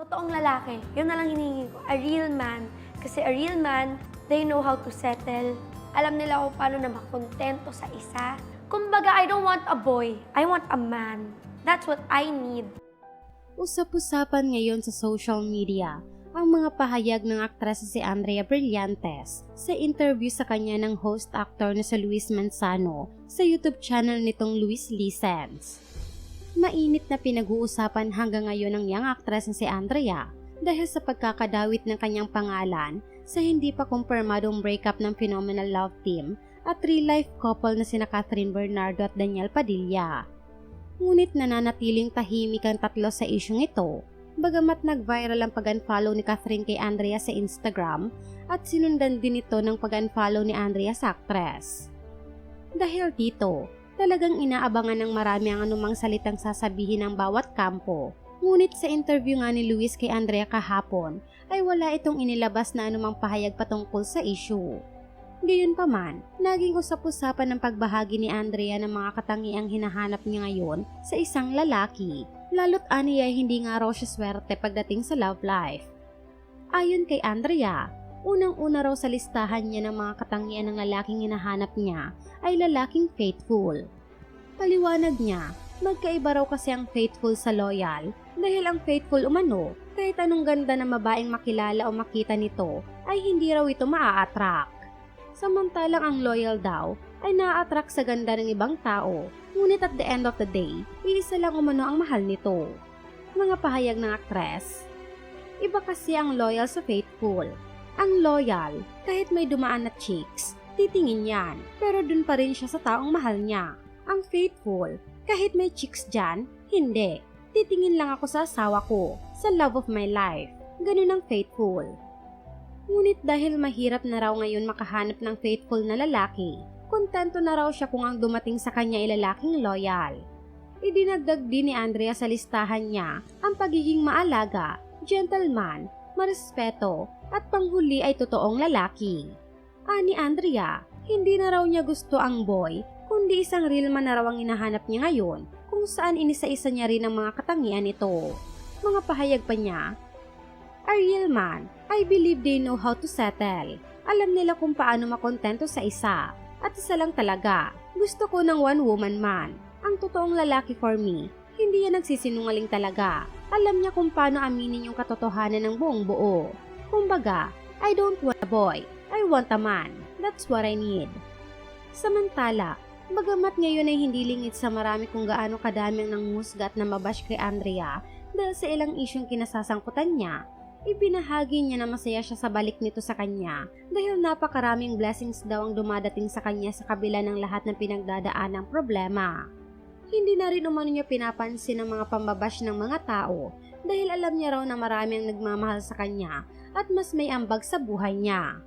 Totoong lalaki, yun na lang hinihingi ko. A real man. Kasi a real man, they know how to settle. Alam nila kung paano na makontento sa isa. Kumbaga, I don't want a boy. I want a man. That's what I need. Usap-usapan ngayon sa social media ang mga pahayag ng aktres na si Andrea Brillantes sa interview sa kanya ng host-actor na si Luis Manzano sa YouTube channel nitong Luis Lizens. Mainit na pinag-uusapan hanggang ngayon ng young actress na si Andrea dahil sa pagkakadawit ng kanyang pangalan sa hindi pa kumpirmadong breakup ng Phenomenal Love Team at real-life couple na sina Catherine Bernardo at Daniel Padilla. Ngunit nananatiling tahimik ang tatlo sa isyong ito, bagamat nag-viral ang pag-unfollow ni Catherine kay Andrea sa Instagram at sinundan din ito ng pag-unfollow ni Andrea sa actress. Dahil dito, talagang inaabangan ng marami ang anumang salitang sasabihin ng bawat kampo. Ngunit sa interview nga ni Luis kay Andrea kahapon, ay wala itong inilabas na anumang pahayag patungkol sa issue. Gayunpaman, naging usap-usapan ng pagbahagi ni Andrea ng mga katangiang hinahanap niya ngayon sa isang lalaki, lalo't ani ay hindi nga raw siya swerte pagdating sa love life. Ayon kay Andrea, unang-una raw sa listahan niya ng mga katangian ng lalaking hinahanap niya ay lalaking faithful. Paliwanag niya, magkaiba raw kasi ang faithful sa loyal dahil ang faithful umano, kahit anong ganda na babaeng makilala o makita nito, ay hindi raw ito maa-attract. Samantalang ang loyal daw ay na-attract sa ganda ng ibang tao, ngunit at the end of the day, iisa lang umano ang mahal nito. Mga pahayag ng aktres. Iba kasi ang loyal sa faithful. Ang loyal, kahit may dumaan na chicks, titingin yan, pero dun pa rin siya sa taong mahal niya. Ang faithful, kahit may chicks dyan, hindi. Titingin lang ako sa asawa ko, sa love of my life. Ganun ang faithful. Ngunit dahil mahirap na raw ngayon makahanap ng faithful na lalaki, kontento na raw siya kung ang dumating sa kanya ay lalaking loyal. Idinagdag din ni Andrea sa listahan niya ang pagiging maalaga, gentleman, marespeto, at panghuli ay totoong lalaki. Ani Andrea, hindi na raw niya gusto ang boy, kundi isang real man na raw ang hinahanap niya ngayon kung saan inisa-isa niya rin ang mga katangian nito. Mga pahayag pa niya, A real man, I believe they know how to settle. Alam nila kung paano makontento sa isa. At isa lang talaga, gusto ko ng one-woman man. Ang totoong lalaki for me, hindi yan nagsisinungaling talaga. Alam niya kung paano aminin yung katotohanan ng buong buo. Kumbaga, I don't want a boy, I want a man. That's what I need. Samantala, bagamat ngayon ay hindi lingid sa marami kung gaano kadami ang nanghusga at namabash kay Andrea dahil sa ilang isyong kinasasangkutan niya, Ibinahagi niya na masaya siya sa balik nito sa kanya dahil napakaraming blessings daw ang dumadating sa kanya sa kabila ng lahat ng pinagdadaan ng problema. Hindi na rin umano niya pinapansin ang mga pambabash ng mga tao dahil alam niya raw na marami ang nagmamahal sa kanya at mas may ambag sa buhay niya.